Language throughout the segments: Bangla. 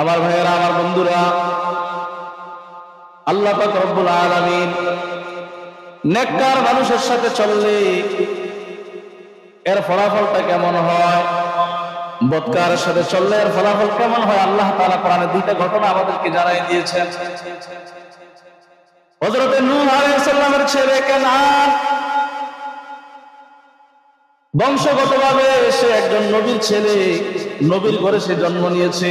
আমার ভাইয়েরা, আমার বন্ধুরা, আল্লাহ রব্বুল আলামিন নেককার মানুষের সাথে চললে এর ফলাফলটা কেমন হয়? বৎকারের সাথে চললে এর ফলাফল কেমন হয়? আল্লাহ তাআলা কোরআনে দুইটা ঘটনা আমাদেরকে জানাই দিয়েছেন। হযরত নূহ বংশগতভাবে সে একজন নবীর ছেলে। নবীর ঘরে সে জন্ম নিয়েছে।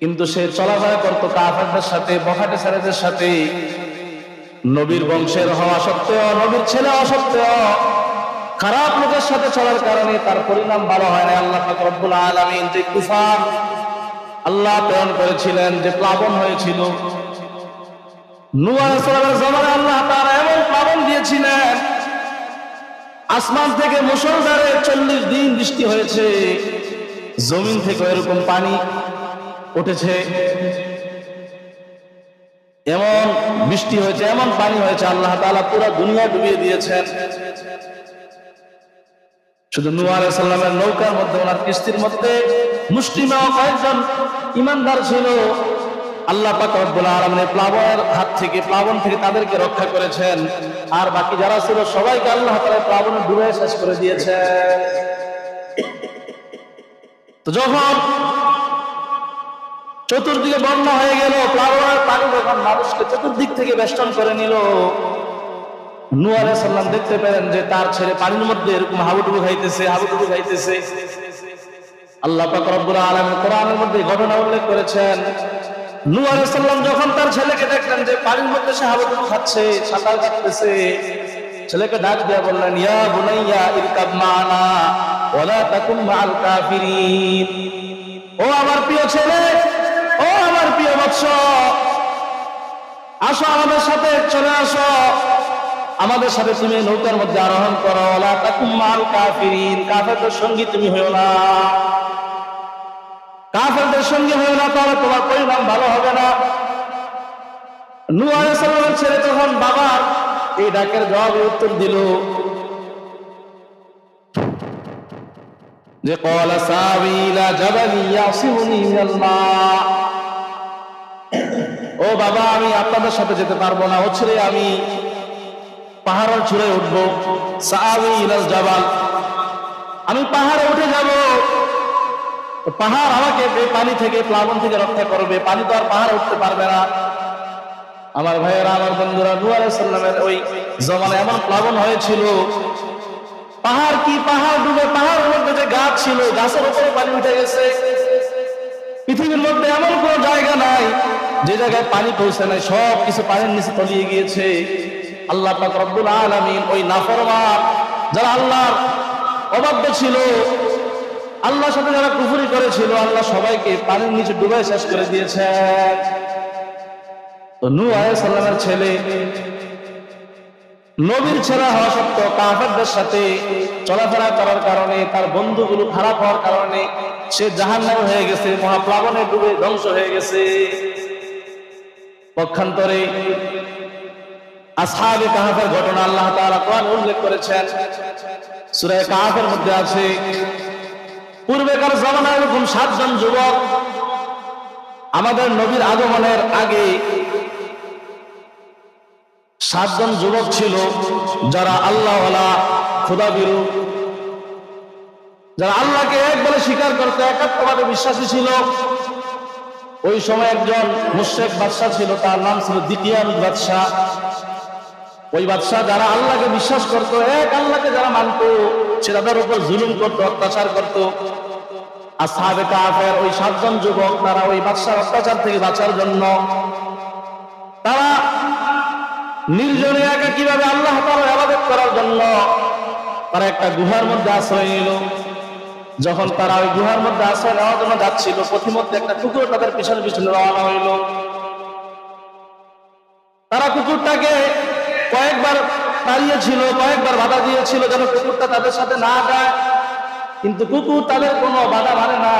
কিন্তু সে চলাফেরা করতো কাফেরদের সাথে, বখাটে ছেলেদের সাথে। নবীর বংশের হওয়া সত্ত্বেও, নবীর ছেলে হওয়া সত্ত্বেও খারাপ লোকের সাথে চলার কারণে তার পরিণাম ভালো হয় না আল্লাহ রব্বুল আলামিন যে তুফান আল্লাহ প্রেরণ করেছিলেন, যে প্লাবন হয়েছিল সালামের জমানায় আল্লাহ তাআলা এমন প্লাবন দিয়েছিলেন আসমান থেকে মুসলধারে চল্লিশ দিন বৃষ্টি হয়েছে। জমিন থেকে এরকম পানি উঠেছে। এমন বৃষ্টি হয়েছে, এমন পানি হয়েছে, আল্লাহ তালা পুরো দুনিয়া ডুবিয়ে দিয়েছেন। শুধু আলাইহিস সালামের নৌকার মধ্যে, ওনার কিস্তির মধ্যে মুসলিমা কয়েকজন ইমানদার ছিল। আল্লাহ পাক রব্বুল আলামিনের প্লাবনের হাত থেকে, প্লাবন থেকে তাদেরকে রক্ষা করেছেন। আর বাকি যারা ছিল, সবাইকে আল্লাহ তাআলা প্লাবনে ডুবে শেষ করে দিয়েছেন। তো যখন চতুর্দিকে বন্যা হয়ে গেল, প্লাবনের পানি যখন মানুষকে চতুর্দিক থেকে বেষ্টন করে নিল আলাইহিস সালাম দেখতে পেলেন যে তার ছেলে পানির মধ্যে এরকম হাবুডুবু খাইতেছে হাবুডুবু খাইতেছে। আল্লাহ পাক রব্বুল আলামিন কোরআনের মধ্যে ঘটনা উল্লেখ করেছেন। সালাম যখন তার ছেলেকে দেখলেন যে পানির মধ্যে সে হাবুডুবু খাচ্ছে সাঁতার কাটতেছে, ছেলেকে ডাক দিয়া বললেন, ইয়া বুনাইয়া, ইরকাব মানা, ওয়ালা তাকুম মাআল কাফিরিন। ও আমার প্রিয় ছেলে, ও আমার প্রিয় বৎস আসো আমাদের সাথে, চলে আসো। আমাদের সাথে তুমি নৌকার মধ্যে আরোহণ করো ওলা তাকুম মাল কাফিরিন। কাফেরদের সঙ্গী তুমি হইও না। কাফেরদের সঙ্গে হইও না তাহলে তোমার পরিণাম ভালো হবে না। আলাইহিস ছেলে তখন বাবার এই ডাকের জবাবে উত্তর দিল, যে কলা সাবিলা ও বাবা, আমি আপনাদের সাথে যেতে পারব না হচ্ছে আমি পাহাড়ের ছুড়ে উঠবো। সাবি ইলাল জাবাল, আমি পাহাড়ে উঠে যাব। পাহাড় আমাকে পানি থেকে প্লাবন থেকে রক্ষা করবে, পানি তো আর পাহাড় উঠতে পারবে না। আমার ভাইয়েরা, আমার বন্ধুরা আলাইহিস ওই জমানায় এমন প্লাবন হয়েছিল, পাহাড় কি পাহাড় ডুবে, পাহাড়ের মধ্যে যে গাছ ছিল, গাছের উপরে পানি উঠে গেছে। পৃথিবীর মধ্যে এমন কোন জায়গা নাই, যে জায়গায় পানি পৌঁছে নাই, সব কিছু পানির নিচে তলিয়ে গিয়েছে। আল্লাহ পাক রব্বুল আলামিন ওই নাফরমান, যারা আল্লাহর অবাধ্য ছিল আল্লাহর সাথে যারা কুফরি করেছিল, আল্লাহ সবাইকে পানির নিচে ডুবে শেষ করে দিয়েছেন নূহ আলাইহিস ছেলে, নবীর ছেলে হওয়া সত্ত্বেও কাফেরদের সাথে চলাফেরা করার কারণে, তার বন্ধুগুলো খারাপ হওয়ার কারণে সে জাহান্নাম হয়ে গেছে, মহাপ্লাবনে ডুবে ধ্বংস হয়ে গেছে। পক্ষান্তরে আসহাবে কাহাফের ঘটনা আল্লাহ তাআলা কোরআন উল্লেখ করেছেন। সূরা কাহাফের মধ্যে আছে পূর্বেকার জামানায় এরকম সাতজন যুবক আমাদের নবীর আগমনের আগে সাতজন যুবক ছিল যারা আল্লাহওয়ালা খুদাবিরু যারা আল্লাহকে এক বলে স্বীকার করতে একাত্মভাবে বিশ্বাসী ছিল। ওই সময় একজন মুশেক বাদশাহ ছিল, তার নাম ছিল দ্বিতীয়ান বাদশাহ। ওই বাদশাহ যারা আল্লাহকে বিশ্বাস করত, এক আল্লাহকে যারা মানত সে তাদের উপর জুলুম করত, অত্যাচার করত। আর সাহাবে ওই সাতজন যুবক, তারা ওই বাদশার অত্যাচার থেকে বাঁচার জন্য। তারা নির্জনে একা কীভাবে আল্লাহ তাআলার ইবাদত করার জন্য? তারা একটা গুহার মধ্যে আশ্রয় নিল। যখন তারা ওই গুহার মধ্যে আশ্রয় নেওয়ার জন্য যাচ্ছিল, পথিমধ্যে একটা কুকুর তাদের পিছনে পিছনে রওনা হইল। তারা কুকুরটাকে কয়েকবার তাড়িয়েছিল কয়েকবার বাধা দিয়েছিল যেন কুকুরটা তাদের সাথে না যায়। কিন্তু কুকুর তাদের কোনো বাধা মানে না।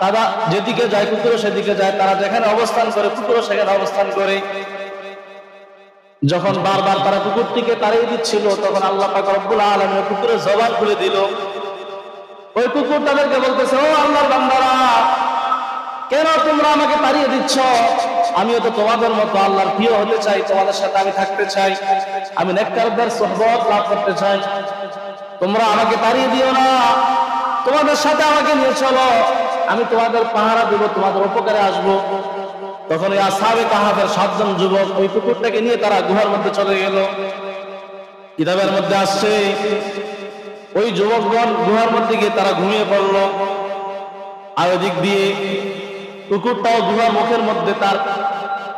তারা যেদিকে যায়, কুকুরও সেদিকে যায়। তারা যেখানে অবস্থান করে, কুকুরও সেখানে অবস্থান করে। যখন বারবার তারা কুকুরটিকে তাড়িয়ে দিচ্ছিল, তখন আল্লাহ পাক রব্বুল কুকুরের জবাব খুলে দিল। ওই কুকুর তাদেরকে বলতেছে, ও আল্লাহর বান্দারা, কেন তোমরা আমাকে তাড়িয়ে দিচ্ছ? আমিও তো তোমাদের মতো আল্লাহর প্রিয় হতে চাই, তোমাদের সাথে আমি থাকতে চাই। আমি নেককারদের সোহবত লাভ করতে চাই। তোমরা আমাকে তাড়িয়ে দিও না। তোমাদের সাথে আমাকে নিয়ে চলো। আমি তোমাদের পাহারা দেব, তোমাদের উপকারে আসব। তখন ওই আসাবে কাহাবের সাতজন যুবক ওই কুকুরটাকে নিয়ে তারা গুহার মধ্যে চলে গেল। কিতাবের মধ্যে আসছে, ওই যুবকগণ গুহার মধ্যে গিয়ে তারা ঘুমিয়ে পড়ল। আর ওদিক দিয়ে কুকুরটাও গুহার মুখের মধ্যে, তার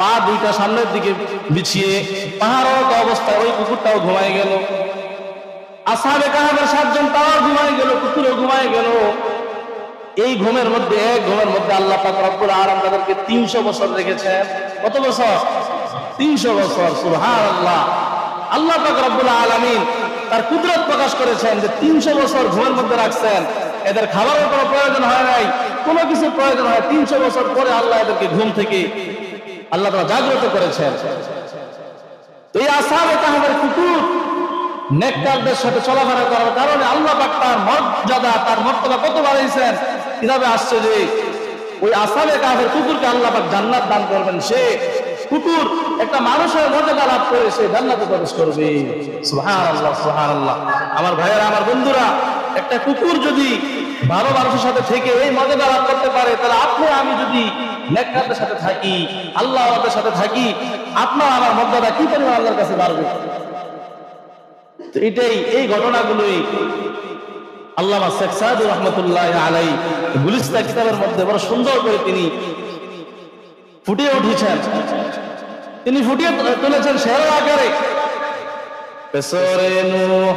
পা দুইটা সামনের দিকে বিছিয়ে পাহাড়ত অবস্থায় ওই কুকুরটাও ঘুমায় গেল। আসাবে কাহাবের সাতজন তাও ঘুমায় গেল, কুকুরও ঘুমায় গেল। এই ঘুমের মধ্যে, এক ঘুমের মধ্যে আল্লাহ পাক রব্বুল আলামিন তাদেরকে 300 বছর রেখেছেন। কত বছর? 300 বছর, সুবহানাল্লাহ। আল্লাহ আল্লাহ পাক রব্বুল আলামিন তার কুদরত প্রকাশ করেছেন যে 300 বছর ঘুমের মধ্যে রাখছেন। এদের খাবারের কোনো প্রয়োজন হয় নাই। কোনো কিছু প্রয়োজন হয় 300 বছর পরে আল্লাহ এদেরকে ঘুম থেকে আল্লাহ তাআলা জাগ্রত করেছেন। এই আসাবে কাহাবের কুকুর নেককারদের সাথে চলাফেরা করার কারণে আল্লাহ পাক তার মর্যাদা, তার মর্তবা কত বাড়াইছেন কীভাবে আসছে যে ওই আসাবে কাহের কুকুরকে আল্লাহ পাক জান্নাত দান করবেন? সে কুকুর একটা মানুষের মর্যাদা লাভ করে সে জান্নাতে প্রবেশ করবে। সুবহানাল্লাহ সুবহানাল্লাহ। আমার ভাইয়েরা, আমার বন্ধুরা, একটা কুকুর যদি ভালো মানুষের সাথে থেকে এই মর্যাদা লাভ করতে পারে, তাহলে আপনি, আমি যদি নেককারদের সাথে থাকি, আল্লাহ আমাদের সাথে থাকি, আপনার আমার মর্যাদা কি পরিমাণ আল্লাহর কাছে বাড়বে? এটাই, এই ঘটনাগুলোই আল্লামা শেখ সাদুর রহমতুল্লাহ আলাই গুলিস্তা কিতাবের মধ্যে বড় সুন্দর করে তিনি ফুটিয়ে উঠেছেন। তিনি ফুটিয়ে তুলেছেন শের আকারে। পেছরে নূহ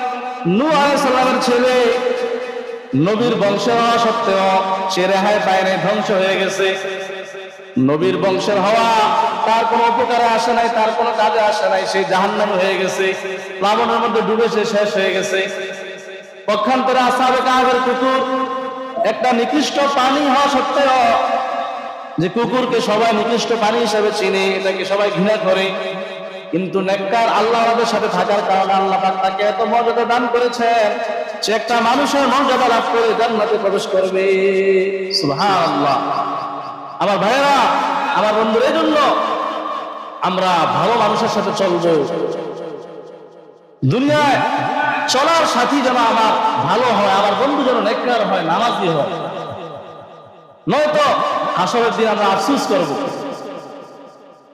নূহ আলাইহিস সালামের ছেলে নবীর বংশের হওয়া সত্ত্বেও সে রেহাই পায়নি ধ্বংস হয়ে গেছে। নবীর বংশের হওয়া তার কোনো উপকারে আসে নাই, তার কোনো কাজে আসে নাই, সে জাহান্নাম হয়ে গেছে। প্লাবনের মধ্যে ডুবে সে শেষ হয়ে গেছে। পক্ষান্তরে আসাবে কাহের কুকুর একটা নিকৃষ্ট পানি হওয়া সত্ত্বেও যে কুকুরকে সবাই নিকৃষ্ট পানি হিসেবে চিনে, এটাকে সবাই ঘৃণা করে। কিন্তু নেককার আল্লাহ আমাদের সাথে থাকার কারণে আল্লাহ পাক তাকে এত মর্যাদা দান করেছেন সে একটা মানুষের মর্যাদা লাভ করে জান্নাতে প্রবেশ করবে। সুবহানাল্লাহ। আমার ভাইয়েরা, আমার বন্ধুর জন্য আমরা ভালো মানুষের সাথে চলবো। দুনিয়ায় চলার সাথী যেন আমার ভালো হয়, আমার বন্ধু যেন নেককার হয়, নামাজি হয়। নয়তো হাসরের দিন আমরা আফসুস করব।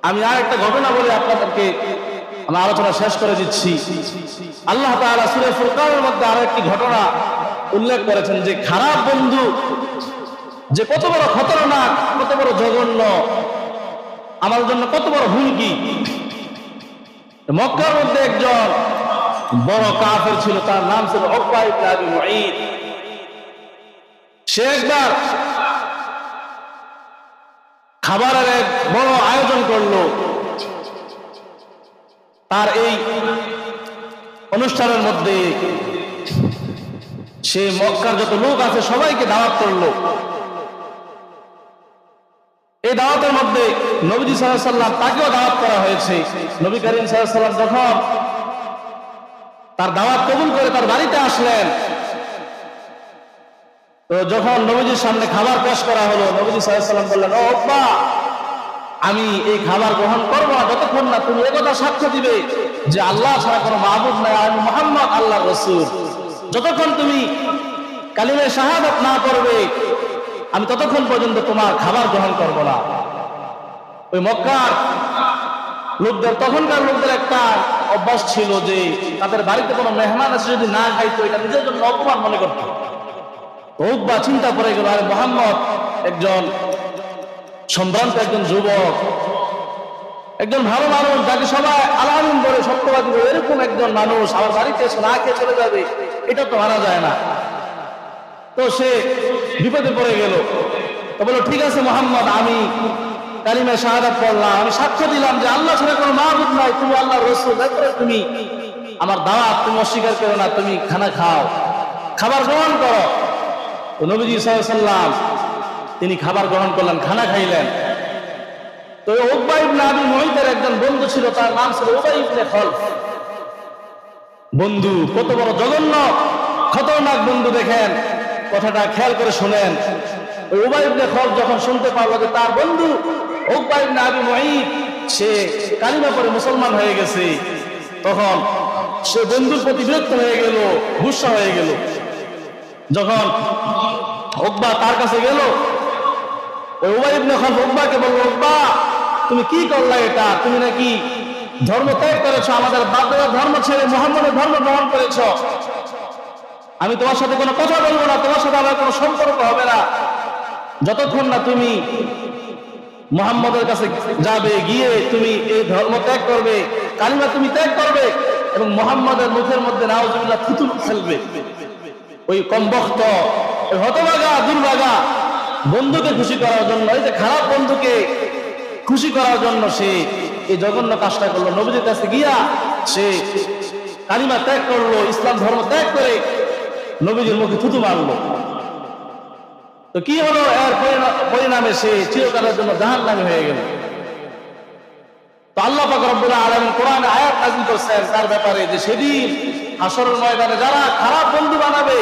আমি আর একটা ঘটনা বলে আপনাদেরকে আমি আলোচনা শেষ করে দিচ্ছি। আল্লাহ তাআলা সূরা ফুরকানের মধ্যে আরও একটি ঘটনা উল্লেখ করেছেন যে খারাপ বন্ধু যে কত বড় খতরনাক, কত বড় জঘন্য, আমার জন্য কত বড় হুমকি। মক্কার মধ্যে একজন বড় কাফের ছিল, তার নাম ছিল সে একবার খাবারের এক বড় আয়োজন করল। তার এই অনুষ্ঠানের মধ্যে সে মক্কার যত লোক আছে সবাইকে দাওয়াত করল। এই দাওয়াতের মধ্যে নবীজি সাল্লাম তাকেও দাওয়াত করা হয়েছে। নবী করিম সাল্লাম যখন তার দাওয়াত কবুল করে তার বাড়িতে আসলেন তো যখন নবীজির সামনে খাবার পেশ করা হলো, নবীজি সাল্লাম বললেন, ও অব্বা আমি এই খাবার গ্রহণ করব না যতক্ষণ না তুমি একথা সাক্ষ্য দিবে যে আল্লাহ ছাড়া কোনো মাহবুব নাই, আমি মোহাম্মদ আল্লাহ রসুল। যতক্ষণ তুমি কালিমে শাহাদত না করবে আমি ততক্ষণ পর্যন্ত তোমার খাবার গ্রহণ করব না। ওই মক্কার লোকদের, তখনকার লোকদের একটা অভ্যাস ছিল যে তাদের বাড়িতে কোনো মেহমান আছে যদি না খাইতো, এটা নিজের জন্য অপমান মনে করতো। বা চিন্তা করে গেল, আরে মোহাম্মদ, একজন সম্ভ্রান্ত একজন যুবক, একজন ভালো মানুষ যাকে সবাই আলামিন বলে, সত্যবাদী বলে, এরকম একজন মানুষ আমার বাড়িতে এসে না খেয়ে চলে যাবে, এটা তো মানা যায় না। তো সে বিপদে পড়ে গেল। তো বলল, ঠিক আছে মোহাম্মদ, আমি কালিমা শাহাদাত পড়লাম, আমি সাক্ষ্য দিলাম যে আল্লাহ ছাড়া কোনো মাহবুদ নাই, তুমি আল্লাহ রসুল এরপরে তুমি আমার দাওয়াত, তুমি অস্বীকার করো না, তুমি খানা খাও, খাবার গ্রহণ করো। নবীজি সাল্লাম তিনি খাবার গ্রহণ করলেন, খানা খাইলেন। তো মুঈতের একজন বন্ধু ছিল, তার নাম ছিল ওবাই ইবনে বন্ধু, কত বড় জঘন্য, খতরনাক বন্ধু দেখেন। কথাটা খেয়াল করে শুনেন। ওই খলফ যখন শুনতে পারল যে তার বন্ধু আবি মুঈত সে কালিমা পরে মুসলমান হয়ে গেছে। তখন সে বন্ধুর প্রতি বিরক্ত হয়ে গেল, গুসা হয়ে গেল। যখন ওকবা তার কাছে গেল, ওই উবাই ইবনে খলফ ওকবাকে বলল ওকবা তুমি কি করলা এটা? তুমি নাকি ধর্ম ত্যাগ করেছ? আমাদের বাপদাদার ধর্ম ছেড়ে মোহাম্মদের ধর্ম গ্রহণ করেছ। আমি তোমার সাথে কোনো কথা বলব না, তোমার সাথে আমার কোনো সম্পর্ক হবে না। যতক্ষণ না তুমি মোহাম্মদের কাছে যাবে, গিয়ে তুমি এই ধর্ম ত্যাগ করবে, কালিমা তুমি ত্যাগ করবে এবং মোহাম্মদের মুখের মধ্যে নাওজুবিল্লাহ থুতুর ফেলবে। ওই কমবক্ত ওই হতভাগা, দুর্ভাগা বন্ধুকে খুশি করার জন্য, এই যে খারাপ বন্ধুকে খুশি করার জন্য সে এই জঘন্য কাজটা করল। নবীদের কাছে গিয়া সে কালিমা ত্যাগ করল, ইসলাম ধর্ম ত্যাগ করে নবীজির মুখে থুতু মারলো। তো কি হলো? এর পরিণা- পরিণামে সে চিরকালের জন্য জাহান নামে হয়ে গেল। তো আল্লাহ পাক আলামিন কোরআনে আয়াত নাযিল করছেন, তার ব্যাপারে যে সেদিন হাসরের ময়দানে যারা খারাপ বন্ধু বানাবে,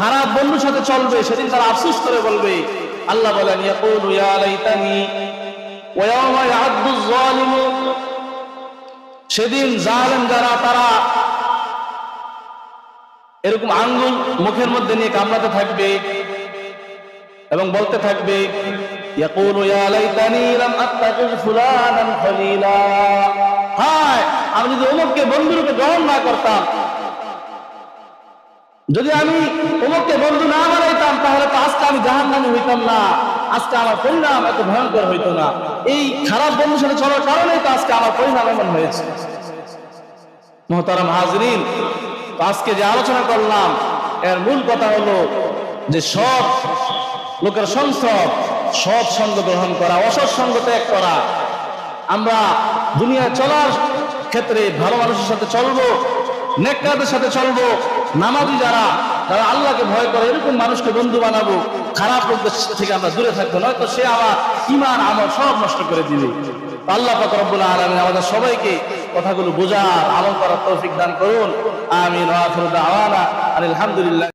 খারাপ বন্ধুর সাথে চলবে, সেদিন তারা আফসোস করে বলবে, আল্লাহ বলেন, ইয়াকুলু ইয়া লাইতানি ওয়া ইয়াওমা সেদিন জালেম যারা, তারা এরকম আঙ্গুল মুখের মধ্যে নিয়ে কামড়াতে থাকবে এবং বলতে থাকবে, ইয়াকুলু ইয়া লাইতানি লাম আত্তাখিয ফুলানান খলিলা। হায়, আমি যদি অমুককে বন্ধুরূপে গ্রহণ না করতাম যদি আমি অমুককে বন্ধু না বানাইতাম, তাহলে তো আজকে আমি জাহান্নামী হইতাম না। আজকে আমার পরিণাম এত ভয়ঙ্কর হইতো না। এই খারাপ বন্ধুর সাথে চলার কারণেই তো আজকে আমার পরিণাম এমন হয়েছে। মহতারাম হাজরিন আজকে যে আলোচনা করলাম, এর মূল কথা হলো যে সৎ লোকের সংসদ, সৎ সঙ্গ গ্রহণ করা, অসৎ সঙ্গ ত্যাগ করা। আমরা দুনিয়ায় চলার ক্ষেত্রে ভালো মানুষের সাথে চলবো, নেককারদের সাথে চলবো নামাজি যারা, তারা আল্লাহকে ভয় করে, এরকম মানুষকে বন্ধু বানাবো, খারাপ লোকদের থেকে আমরা দূরে থাকব, নয়তো সে আমার ইমান আমার সব নষ্ট করে দিবে। আল্লাহ পাক আলমিন আমাদের সবাইকে কথাগুলো বোঝার, আমল করার তৌফিক দান করুন। আমি ওয়া আখিরু দাওয়ানা আলহামদুলিল্লাহ